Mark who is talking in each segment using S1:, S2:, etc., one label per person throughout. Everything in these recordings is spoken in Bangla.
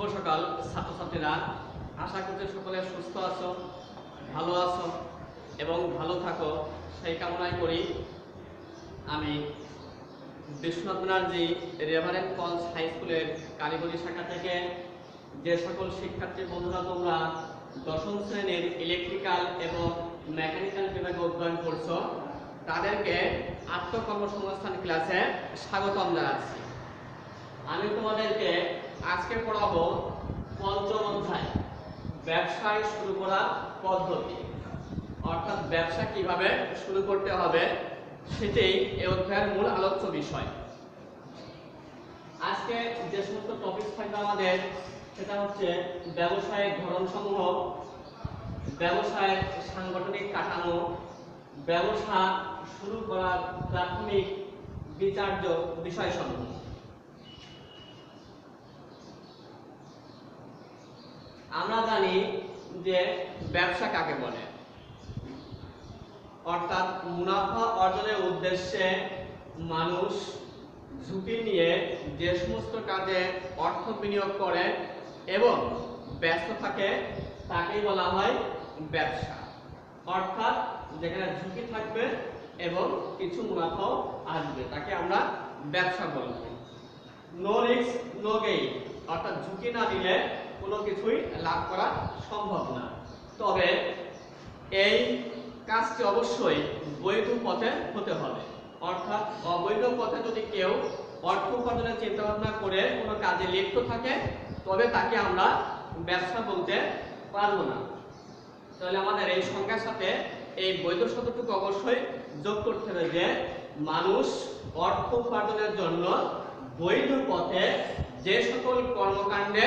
S1: শুভ সকাল, ছাত্রছাত্রীরা। আশা করতে সকলে সুস্থ আছো, ভালো আছো এবং ভালো থাকো। সেই কামনাই করি আমি Biswanath Banerjee reverend college high স্কুলের কারিগরি শাখা থেকে যে সকল শিক্ষার্থী বন্ধুরা তোমরা দশম শ্রেণির ইলেকট্রিক্যাল এবং মেকানিক্যাল বিভাগে অধ্যয়ন করছ, তাদেরকে আত্মকর্মসংস্থান ক্লাসে স্বাগতম জানাচ্ছি। আমি তোমাদেরকে আজকে পড়াবো পঞ্চম অধ্যায়। ব্যবসায় শুরু করার পদ্ধতি। অর্থাৎ ব্যবসা কীভাবে শুরু করতে হবে সেটাই এই অধ্যায়ের মূল আলোচ্য বিষয়। আজকে যে সমস্ত টপিক থাকবে আমাদের, সেটা হচ্ছে ব্যবসায়ের ধরনসমূহ ব্যবসায়ের সাংগঠনিক কাঠামো, ব্যবসা শুরু করার প্রাথমিক বিচার্য বিষয়সমূহ। আমরা জানি যে ব্যবসা কাকে বলে? অর্থাৎ মুনাফা অর্জনের উদ্দেশ্যে মানুষ ঝুঁকি নিয়ে যে সমস্ত কাজে অর্থ বিনিয়োগ করে এবং ব্যস্ত থাকে, তাকেই বলা হয় ব্যবসা। অর্থাৎ যেখানে ঝুঁকি থাকবে এবং কিছু মুনাফাও আসবে, তাকে আমরা ব্যবসা বলব নো রিস্ক নো গেইন অর্থাৎ ঝুঁকি না নিলে কোনো কিছুই লাভ করা সম্ভব না। তবে এই কাজটি অবশ্যই বৈধ পথে হতে হবে। অর্থাৎ অবৈধ পথে যদি কেউ অর্থ উপার্জনের চিন্তা ভাবনা করে কোনো কাজে লিপ্ত থাকে, তবে তাকে আমরা ব্যবসা বলতে পারব না। তাহলে আমাদের এই সংখ্যার সাথে এই বৈধ শব্দটুকু অবশ্যই যোগ করতে হবে যে মানুষ অর্থ উপার্জনের জন্য বৈধ পথে যে সকল কর্মকাণ্ডে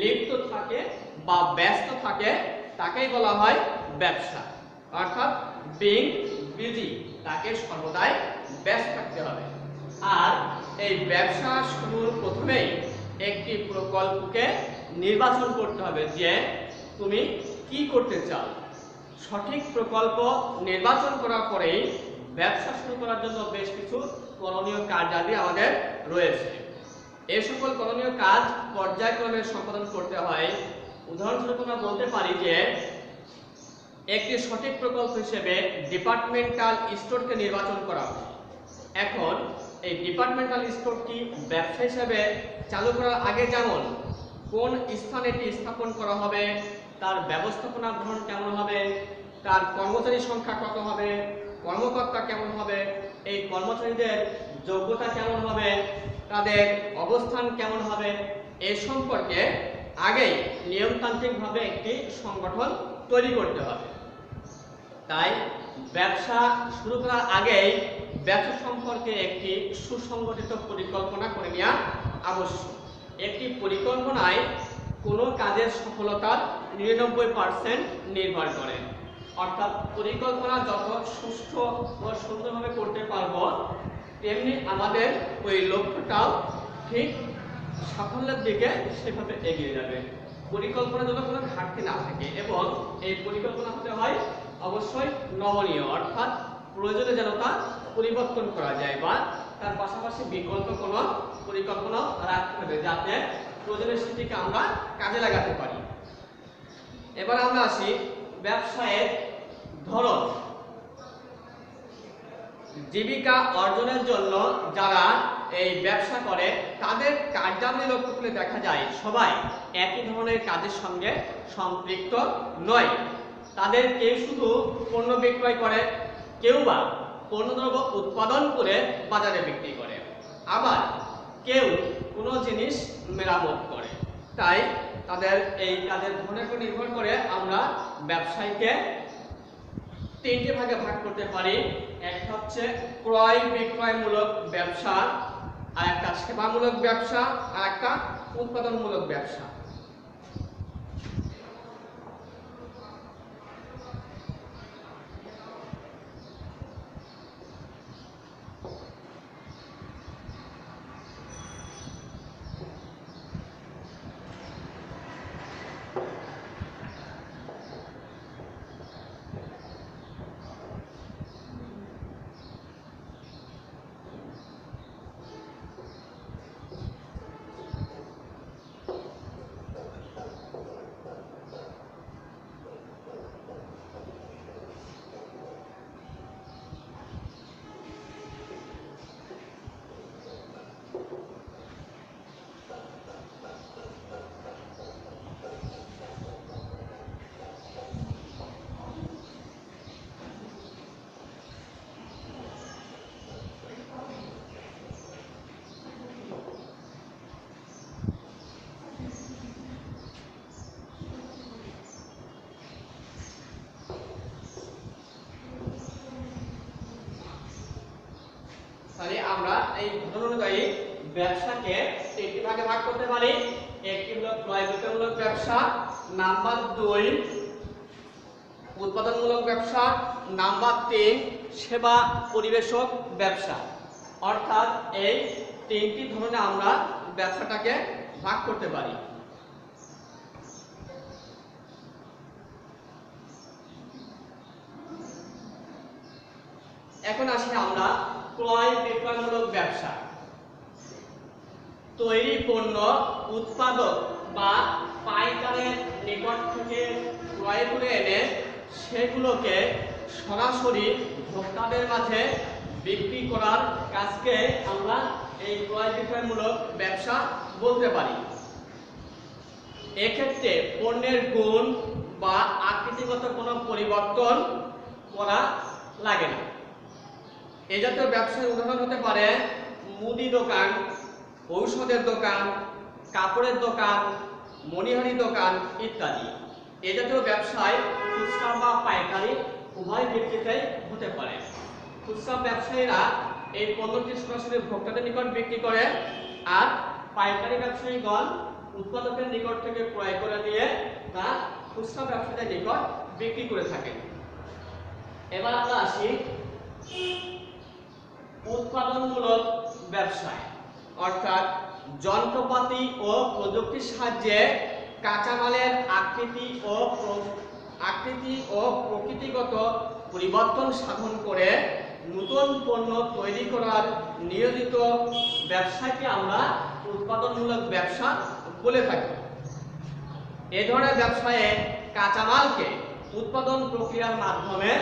S1: লিপ্ত থাকে বা ব্যস্ত থাকে, তাকেই বলা হয় ব্যবসা। অর্থাৎ বিং বিজি তাকে সর্বদাই ব্যস্ত থাকতে হবে। আর এই ব্যবসা শুরুর প্রথমেই একটি প্রকল্পকে নির্বাচন করতে হবে যে তুমি কি করতে চাও। সঠিক প্রকল্প নির্বাচন করার পরেই ব্যবসা শুরু করার জন্য বেশ কিছু করণীয় কার্যাদি আমাদের রয়েছে। এই সকল করণীয় কাজ পর্যায়ক্রমে সম্পাদন করতে হয়। উদাহরণস্বরূপ আমরা বলতে পারি যে, একটি সঠিক প্রকল্প হিসেবে ডিপার্টমেন্টাল স্টোরকে নির্বাচন করা এখন, এই ডিপার্টমেন্টাল স্টোরটি ব্যবসা হিসেবে চালু করার আগে যেমন, কোন স্থানে এটি স্থাপন করা হবে, তার ব্যবস্থাপনা ধরন কেমন হবে, তার কর্মচারী সংখ্যা কত হবে, কর্মকর্তা কেমন হবে, এই কর্মচারীদের যোগ্যতা কেমন হবে তাদের অবস্থান কেমন হবে এ সম্পর্কে আগেই নিয়মতান্ত্রিকভাবে একটি সংগঠন তৈরি করতে হবে। তাই ব্যবসা শুরু করার আগেই ব্যবসা সম্পর্কে একটি সুসংগঠিত পরিকল্পনা করে নেওয়া আবশ্যক। একটি পরিকল্পনায় কোনো কাজের সফলতার নিরানব্বই পার্সেন্ট নির্ভর করে। অর্থাৎ পরিকল্পনা যত সুষ্ঠু ও সুন্দরভাবে করতে পারব তেমনি আমাদের ওই লক্ষ্যটাও ঠিক সাফল্যের দিকে সেভাবে এগিয়ে যাবে। পরিকল্পনা যেন কোনো ঘাটতি না থাকে এবং এই পরিকল্পনা হতে হয় অবশ্যই নমনীয়, অর্থাৎ প্রয়োজনে যেন তা পরিবর্তন করা যায় বা তার পাশাপাশি বিকল্প কোনো পরিকল্পনা রাখতে হবে যাতে প্রয়োজনে সেটিকে আমরা কাজে লাগাতে পারি। এবার আমরা আসি ব্যবসায়ের ধরন। জীবিকা অর্জনের জন্য যারা এই ব্যবসা করে, তাদের কার্যাবলী লক্ষ্য করলে দেখা যায়, সবাই একই ধরনের কাজের সঙ্গে সম্পৃক্ত নয়। তাদের কেউ শুধু পণ্য বিক্রয় করে, কেউ বা পণ্যদ্রব্য উৎপাদন করে বাজারে বিক্রি করে। আবার কেউ কোনো জিনিস মেরামত করে। তাই তাদের এই কাজের ধরনের উপর নির্ভর করে আমরা ব্যবসায়ীকে তিনটে ভাগে ভাগ করতে পারি। একটা হচ্ছে ক্রয় বিক্রয়মূলক ব্যবসা, আর একটা সেবামূলক ব্যবসা, আর একটা উৎপাদনমূলক ব্যবসা। এই ঘটনা অনুযায়ী ব্যবসাকে তিনটি ভাগে ভাগ করতে পারি। একটি হলো ক্রয় বিক্রয়মূলক ব্যবসা, নাম্বার দুই উৎপাদনমূলক ব্যবসা, নাম্বার তিন সেবা পরিবেশক ব্যবসা। অর্থাৎ এই তিনটি ধরনে আমরা ব্যবসাটাকে ভাগ করতে পারি। এখন আসি আমরা ক্রয় বিক্রয়মূলক ব্যবসা। তৈরি পণ্য, উৎপাদক বা পাইকারের নিকট থেকে ক্রয় করে এনে সেগুলোকে সরাসরি ভোক্তাদের মাঝে বিক্রি করার কাজকে আমরা এই ক্রয় বিক্রয়মূলক ব্যবসা বলতে পারি। এক্ষেত্রে পণ্যের গুণ বা আকৃতিগত কোনো পরিবর্তন করা লাগে না। এই জাতীয় উদাহরণ হতে পারে মুদি দোকান, ঔষধের দোকান, কাপড়ের দোকান, মণিহারি দোকান ইত্যাদি। এ জাতীয় ব্যবসায় খুচরা বা পাইকারি উভয় ভিত্তিতেই হতে পারে। খুচরা ব্যবসায়ীরা এই পণ্যটি সরাসরি ভোক্তাদের নিকট বিক্রি করে আর পাইকারি ব্যবসায়ীগণ উৎপাদকের নিকট থেকে ক্রয় করে নিয়ে তা খুচরা ব্যবসায়ীদের নিকট বিক্রি করে থাকেন। এবার আমরা আসি উৎপাদনমূলক ব্যবসায়, অর্থাৎ যন্ত্রপাতি ও প্রযুক্তির সাহায্যে কাঁচামালের আকৃতি ও আকৃতি ও প্রকৃতিগত পরিবর্তন সাধন করে নতুন পণ্য তৈরি করার নিয়োজিত ব্যবসাকে আমরা উৎপাদনমূলক ব্যবসা বলে থাকি। এ ধরনের ব্যবসায়ে কাঁচামালকে উৎপাদন প্রক্রিয়ার মাধ্যমে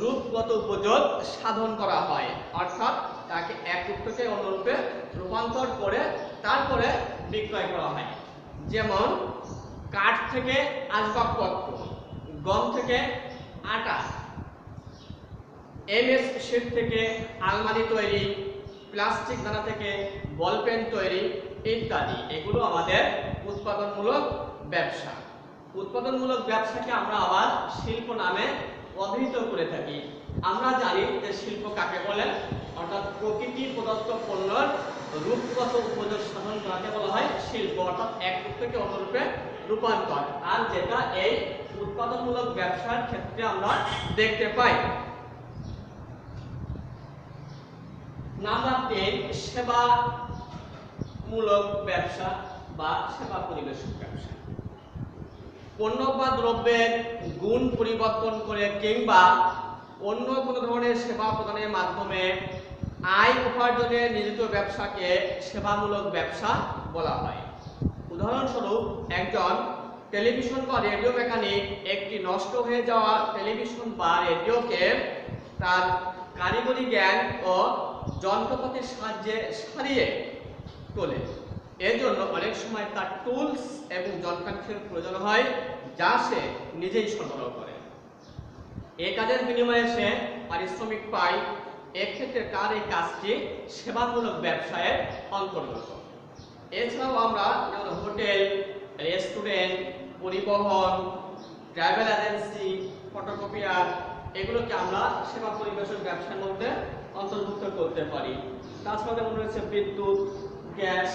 S1: রূপগত উপযোগ সাধন করা হয়। অর্থাৎ তাকে এক রূপ থেকে অন্য রূপে রূপান্তর করে তারপরে বিক্রয় করা হয়। যেমন, কাঠ থেকে আসবাবপত্র, গম থেকে আটা, এমএস থেকে আলমারি তৈরি, প্লাস্টিক দানা থেকে বল পেন তৈরি ইত্যাদি। এগুলো আমাদের উৎপাদনমূলক ব্যবসা। উৎপাদনমূলক ব্যবসাকে আমরা আবার শিল্প নামে অভিহিত করে থাকি। আমরা জানি যে শিল্প কাকে বলে? অর্থাৎ প্রকৃতি প্রদত্ত পণ্যের রূপগত উপযোগ সাধন করাকে বলা হয় শিল্প, অর্থাৎ এক রূপ থেকে অন্য রূপে রূপান্তর। আর যেটা এই উৎপাদনমূলক ব্যবসার ক্ষেত্রে আমরা দেখতে পাই। নাম্বার তিন সেবা মূলক ব্যবসা বা সেবা পরিবেশক ব্যবসা। পণ্য বা দ্রব্যের গুণ পরিবর্তন করে কিংবা অন্য কোনো ধরনের সেবা প্রদানের মাধ্যমে আয় উপার্জনের নিয়োজিত ব্যবসাকে সেবামূলক ব্যবসা বলা হয়। উদাহরণস্বরূপ, একজন টেলিভিশন বা রেডিও মেকানিক একটি নষ্ট হয়ে যাওয়া টেলিভিশন বা রেডিওকে তার কারিগরি জ্ঞান ও যন্ত্রপাতির সাহায্যে সারিয়ে তোলে। এর জন্য অনেক সময় তার টুলস এবং যন্ত্রাংশের প্রয়োজন হয়, যা সে নিজেই সরবরাহ করে। এ কাজের বিনিময়ে সে পারিশ্রমিক পায়। এক্ষেত্রে তার এই কাজটি সেবামূলক ব্যবসায়ের অন্তর্গত। এছাড়াও আমরা যেমন হোটেল, রেস্টুরেন্ট, পরিবহন, ট্রাভেল এজেন্সি, ফটোকপিয়ার, এগুলোকে আমরা সেবা পরিবেশক ব্যবসার মধ্যে অন্তর্ভুক্ত করতে পারি। তাছাড়া যেমন রয়েছে বিদ্যুৎ, গ্যাস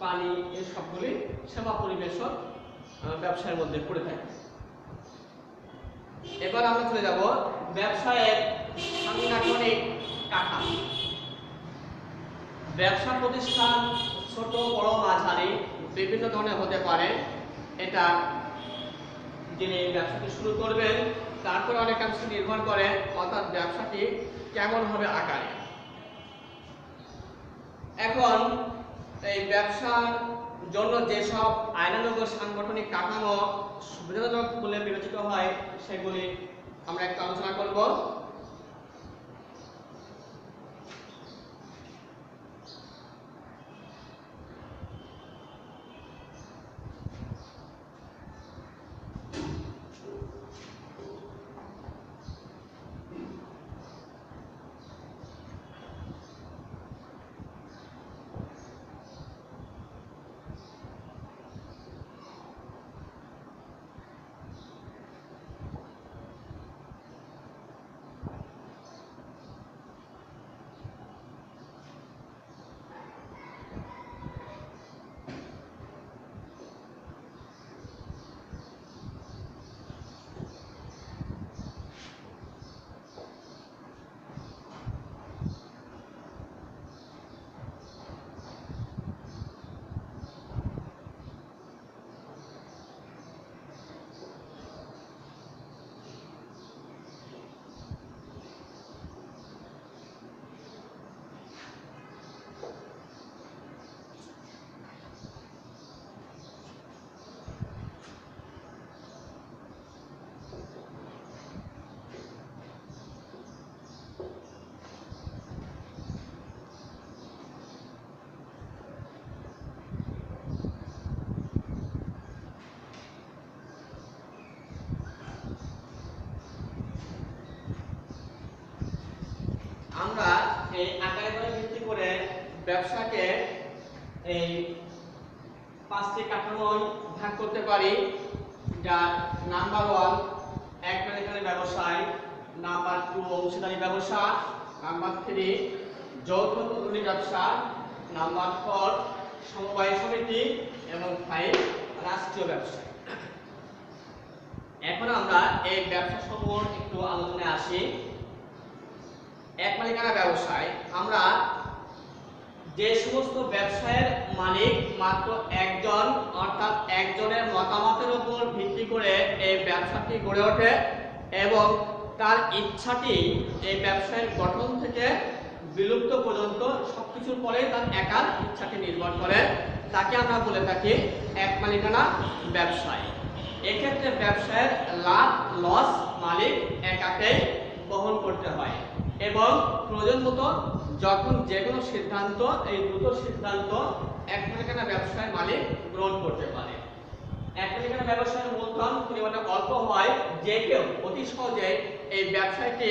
S1: পানি এই সবগুলি সেবা পরিবেশক আহ, ব্যবসার মধ্যে পড়ে থাকে। এবার আমরা চলে যাব ব্যবসায়ের সাংগঠনিক কাঠামো ব্যবসা প্রতিষ্ঠান ছোট বড় মাঝারি বিভিন্ন ধরনের হতে পারে। এটা যিনি ব্যবসাটি শুরু করবেন তারপর অনেকাংশ নির্ভর করে অর্থাৎ ব্যবসাটি কেমন হবে আকারে। এখন এই ব্যবসার জন্য যেসব আইনানুগ সাংগঠনিক কাঠামো সুবিধাজনক বলে বিবেচিত হয়, সেগুলি আমরা একটু আলোচনা করব। ব্যবসাকে এই পাঁচটি কাঠামোয় ভাগ করতে পারি। যা নাম্বার ওয়ান এক মালিকানা ব্যবসায় নাম্বার টু অংশীদারি ব্যবসা নাম্বার থ্রি যৌথ মূলধনী ব্যবসা নাম্বার ফোর সমবায় সমিতি এবং ফাইভ রাষ্ট্রীয় ব্যবসা। এখন আমরা এই ব্যবসা সমূহ একটু আলোচনায় আসি। এক মালিকানা ব্যবসায় আমরা যে সমস্ত ব্যবসায়ের মালিক মাত্র একজন, অর্থাৎ একজনের মতামতের উপর ভিত্তি করে এই ব্যবসাটি গড়ে ওঠে এবং তার ইচ্ছাটি এই ব্যবসায়ের গঠন থেকে বিলুপ্ত পর্যন্ত সবকিছুর পরে তার একার ইচ্ছাটি নির্ভর করে। তাকে আমরা বলে থাকি এক মালিকানা ব্যবসায়। এক্ষেত্রে ব্যবসায়ের লাভ, লস মালিক একাকেই বহন করতে হয়। এবং প্রয়োজন মতো যখন যে কোনো সিদ্ধান্ত, এই দুটো সিদ্ধান্ত এক মালিকানা ব্যবসায় মালিক গ্রহণ করতে পারে। এক মালিকানা ব্যবসায়ের মূলধন পরিমাণে অল্প হয় যে কেউ অতি সহজে এই ব্যবসায়টি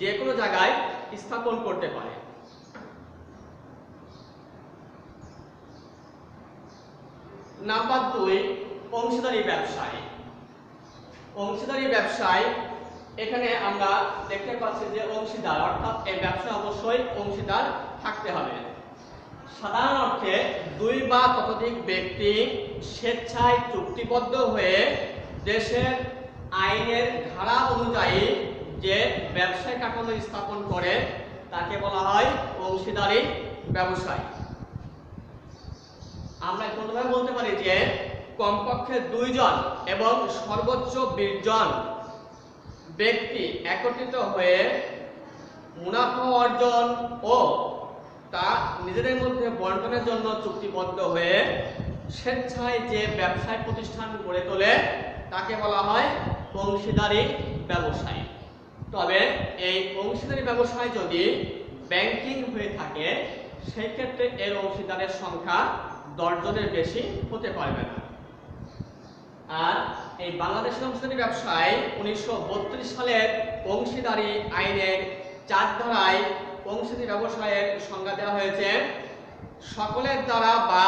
S1: যে কোনো জায়গায় স্থাপন করতে পারে। নাম্বার দুই, অংশীদারি ব্যবসায়। অংশীদারি ব্যবসায় এখানে আমরা দেখতে পাচ্ছি যে অংশীদার, অর্থাৎ এই ব্যবসা অবশ্যই অংশীদার থাকতে হবে। সাধারণ অর্থে দুই বা ততোধিক ব্যক্তি স্বেচ্ছায় চুক্তিবদ্ধ হয়ে দেশের আইনের ধারা অনুযায়ী যে ব্যবসায় কাঠামো স্থাপন করে, তাকে বলা হয় অংশীদারি ব্যবসায়। আমরা প্রথমে বলতে পারি যে কমপক্ষে দুইজন এবং সর্বোচ্চ বিশ জন ব্যক্তি একত্রিত হয়ে মুনাফা অর্জন ও তা নিজেদের মধ্যে বন্টনের জন্য চুক্তিবদ্ধ হয়ে স্বেচ্ছায় যে ব্যবসায় প্রতিষ্ঠান গড়ে তোলে, তাকে বলা হয় অংশীদারি ব্যবসায়। তবে এই অংশীদারি ব্যবসায় যদি ব্যাংকিং হয়ে থাকে, সেই ক্ষেত্রে এর অংশীদারের সংখ্যা দশজনের বেশি হতে পারবে না। আর এই বাংলাদেশ অংশীদারি ব্যবসায় উনিশশো বত্রিশ সালের অংশীদারি আইনের চার ধারায় অংশীদারি ব্যবসায়ের সংজ্ঞা দেওয়া হয়েছে। সকলের দ্বারা বা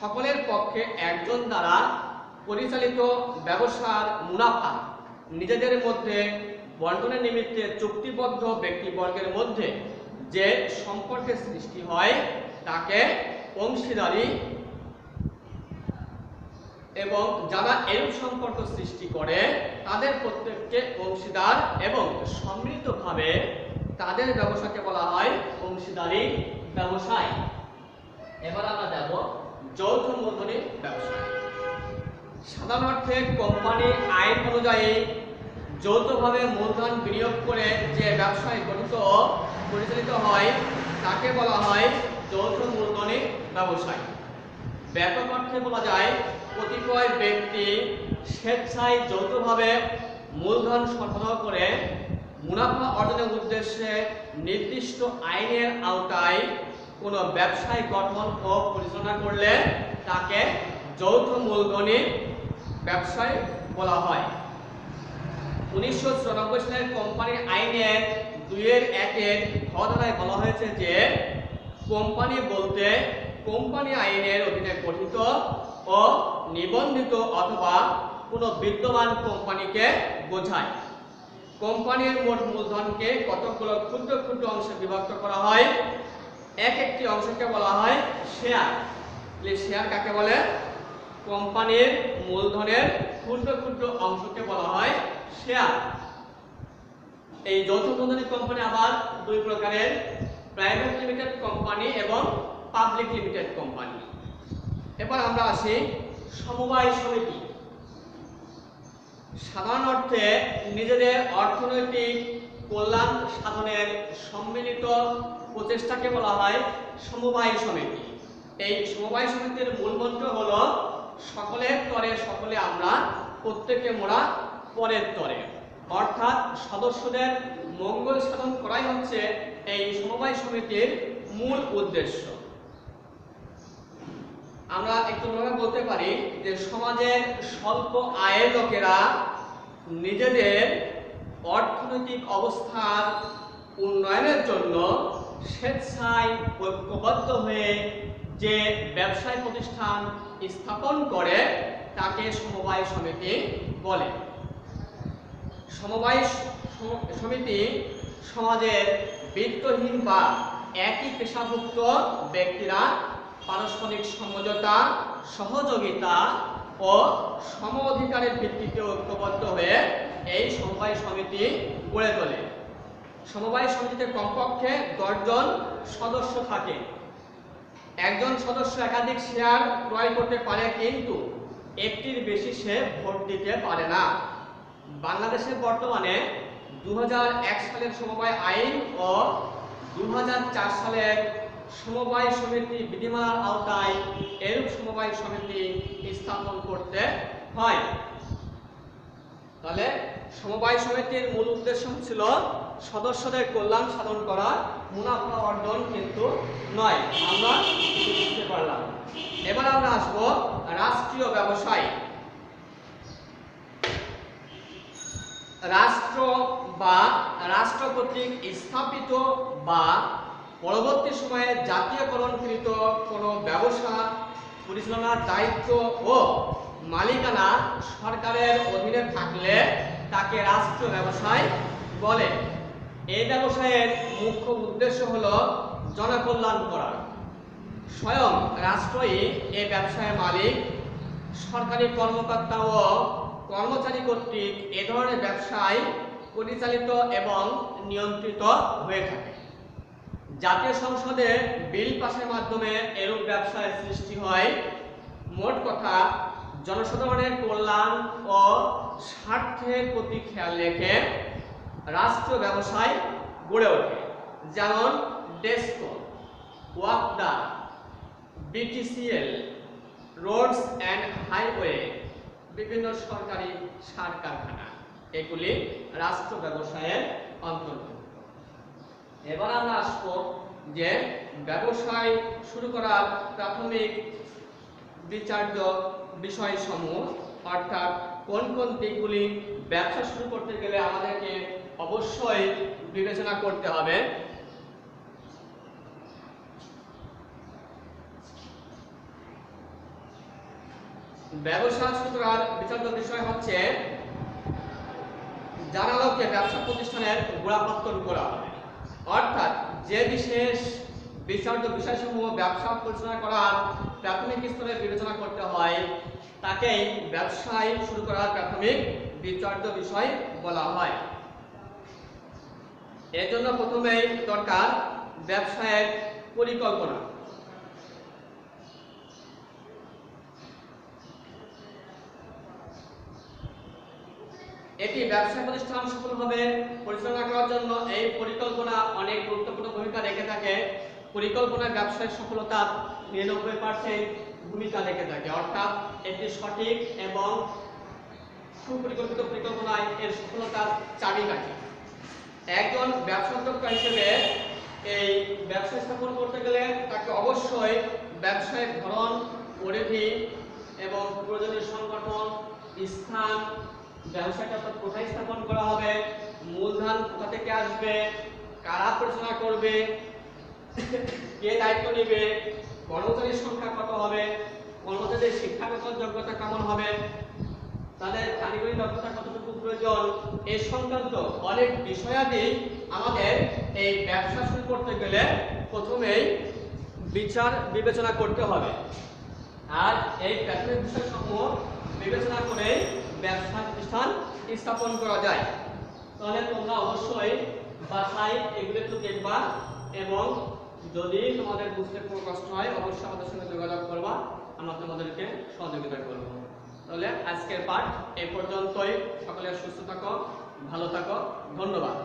S1: সকলের পক্ষে একজন দ্বারা পরিচালিত ব্যবসার মুনাফা নিজেদের মধ্যে বন্টনের নিমিত্তে চুক্তিবদ্ধ ব্যক্তিবর্গের মধ্যে যে সম্পর্কের সৃষ্টি হয়, তাকে অংশীদারি এবং যারা এরূপ সম্পর্ক সৃষ্টি করে, তাদের প্রত্যেককে অংশীদার এবং সম্মিলিতভাবে তাদের ব্যবসাকে বলা হয় অংশীদারি ব্যবসায়। এবার আমরা যাব যৌথ মূলধনী ব্যবসায়। সাধারণ অর্থে কোম্পানি আইন অনুযায়ী যৌথভাবে মূলধন বিনিয়োগ করে যে ব্যবসায় গঠিত, পরিচালিত হয়, তাকে বলা হয় যৌথ মূলধনী ব্যবসায়। ব্যাপক অর্থে বলা যায় কতিপয় ব্যক্তি স্বেচ্ছায় যৌথভাবে মূলধন সরবরাহ করে মুনাফা অর্জনের উদ্দেশ্যে নির্দিষ্ট আইনের আওতায় কোনো ব্যবসায় গঠন ও পরিচালনা করলে তাকে যৌথ মূলধনী ব্যবসায় বলা হয়। উনিশশো চুরানব্বই সালের কোম্পানি আইনের দুইয়ের একের ধারায় বলা হয়েছে যে, কোম্পানি বলতে কোম্পানি আইনের অধীনে গঠিত ও নিবন্ধিত অথবা কোনো বিদ্যমান কোম্পানিকে বোঝায়। কোম্পানির মোট মূলধনকে কতগুলো ক্ষুদ্র ক্ষুদ্র অংশে বিভক্ত করা হয়? এক একটি অংশকে বলা হয় শেয়ার শেয়ার কাকে বলে? কোম্পানির মূলধনের ক্ষুদ্র ক্ষুদ্র অংশকে বলা হয় শেয়ার এই যৌথ মূলধনী কোম্পানি আবার দুই প্রকারের। প্রাইভেট লিমিটেড কোম্পানি এবং পাবলিক লিমিটেড কোম্পানি। এবার আমরা আসি সমবায় সমিতি। সাধারণ অর্থে নিজেদের অর্থনৈতিক কল্যাণ সাধনের সম্মিলিত প্রচেষ্টাকে বলা হয় সমবায় সমিতি। এই সমবায় সমিতির মূল মন্ত্র হলো সকলের তরে সকলে আমরা, প্রত্যেকে মোড়া পরের তরে। অর্থাৎ সদস্যদের মঙ্গল সাধন করাই হচ্ছে এই সমবায় সমিতির মূল উদ্দেশ্য। আমরা একটু ভাবে বলতে পারি যে সমাজের স্বল্প আয়ের লোকেরা নিজেদের অর্থনৈতিক অবস্থার উন্নয়নের জন্য স্বেচ্ছায় ঐক্যবদ্ধ হয়ে যে ব্যবসায় প্রতিষ্ঠান স্থাপন করে তাকে সমবায় সমিতি বলে। সমবায় সমিতি সমাজের বিত্তহীন বা একই পেশাভুক্ত ব্যক্তিরা পারস্পরিক সমঝোতা, সহযোগিতা ও সম অধিকারের ভিত্তিতে ঐক্যবদ্ধ হয়ে এই সমবায় সমিতি গড়ে তোলে। সমবায় সমিতিতে কমপক্ষে দশজন সদস্য থাকে। একজন সদস্য একাধিক শেয়ার ক্রয় করতে পারে কিন্তু একটির বেশি সে ভোট দিতে পারে না। বাংলাদেশে বর্তমানে দু হাজার এক সালের সমবায় আইন ও দু সালের সমবায় সমিতি বিধিমালার আওতায় এরূপ সমবায় সমিতি স্থাপন করতে হয়। তাহলে সমবায় সমিতির মূল উদ্দেশ্য ছিল সদস্যদের কল্যাণ সাধন করা মুনাফা অর্জন কিন্তু নয়। আমরা বুঝতে পারলাম। এবার আমরা আসব রাষ্ট্রীয় ব্যবসায়। রাষ্ট্র বা রাষ্ট্র কর্তৃক স্থাপিত বা পরবর্তী সময়ে জাতীয়করণকৃত কোনো ব্যবসা পরিচালনার দায়িত্ব ও মালিকানা সরকারের অধীনে থাকলে তাকে রাষ্ট্র ব্যবসায় বলে। এই ব্যবসায়ের মুখ্য উদ্দেশ্য হল জনকল্যাণ করা। স্বয়ং রাষ্ট্রই এ ব্যবসায়ের মালিক, সরকারি কর্মকর্তা ও কর্মচারী কর্তৃক এ ধরনের ব্যবসায় পরিচালিত এবং নিয়ন্ত্রিত হয়ে থাকে। জাতীয় সংসদে বিল পাসের মাধ্যমে এরূপ ব্যবসায় সৃষ্টি হয়। মোট কথা, জনসাধারণের কল্যাণ ও স্বার্থের প্রতি খেয়াল রেখে রাষ্ট্র ব্যবসায় গড়ে ওঠে। যেমন ডেস্কো, ওয়াকদা, বিটিসিএল, রোডস অ্যান্ড হাইওয়ে, বিভিন্ন সরকারি সার কারখানা। এগুলি রাষ্ট্র ব্যবসায়ের অন্তর্ভুক্ত। এবার আমরা আসব যে ব্যবসায় শুরু করার প্রাথমিক বিচার্য বিষয়সমূহ, অর্থাৎ কোন কোন দিকগুলি ব্যবসা শুরু করতে গেলে আমাদেরকে অবশ্যই বিবেচনা করতে হবে। ব্যবসা শুরু করার বিচার্য বিষয় হচ্ছে জানালোকে ব্যবসা প্রতিষ্ঠানের গোড়াপত্তন করা হবে। অর্থাৎ যে বিশেষ বিচার্য বিষয়সমূহ ব্যবসা পরিচালনা করার প্রাথমিক স্তরে বিবেচনা করতে হয়, তাকেই ব্যবসায় শুরু করার প্রাথমিক বিচার্য বিষয় বলা হয়। এজন্য জন্য প্রথমেই দরকার ব্যবসায়ের পরিকল্পনা এটি ব্যবসা প্রতিষ্ঠান সফলভাবে পরিচালনা করার জন্য এই পরিকল্পনা অনেক গুরুত্বপূর্ণ ভূমিকা রেখে থাকে। পরিকল্পনা ব্যবসায় সফলতার নিরানব্বই পার্সেন্ট ভূমিকা রেখে থাকে। অর্থাৎ একটি সঠিক এবং সুপরিকল্পিত পরিকল্পনায় এর সফলতার চাবিকাঠি। একজন ব্যবসা উদ্যোক্তা হিসেবে এই ব্যবসা স্থাপন করতে গেলে তাকে অবশ্যই ব্যবসায়ের ধরন, পরিধি এবং প্রয়োজনীয় সংগঠন, স্থান ব্যবসাটা অর্থাৎ কোথায় স্থাপন করা হবে? মূলধন কোথা থেকে আসবে? কারা পরিচালনা করবে? কে দায়িত্ব নেবে? কর্মচারীর সংখ্যা কত হবে? কর্মচারীদের শিক্ষাগত যোগ্যতা কেমন হবে? তাদের কারিগরি দক্ষতা কতটুকু প্রয়োজন? এই সংক্রান্ত অনেক বিষয়াদি আমাদের এই ব্যবসা শুরু করতে গেলে প্রথমেই বিচার বিবেচনা করতে হবে। আর এই প্রাথমিক বিষয়সমূহ বিবেচনা করে ব্যবসা প্রতিষ্ঠান স্থাপন করা যায়। তাহলে তোমরা অবশ্যই বাসায় এগুলো একটু দেখবা এবং যদি তোমাদের বুঝতে কোনো কষ্ট হয়, অবশ্যই আমাদের সঙ্গে যোগাযোগ করবা। আমরা তোমাদেরকে সহযোগিতা করব। তাহলে আজকের পাঠ এ পর্যন্তই। সকলে সুস্থ থাকো, ভালো থাকো। ধন্যবাদ।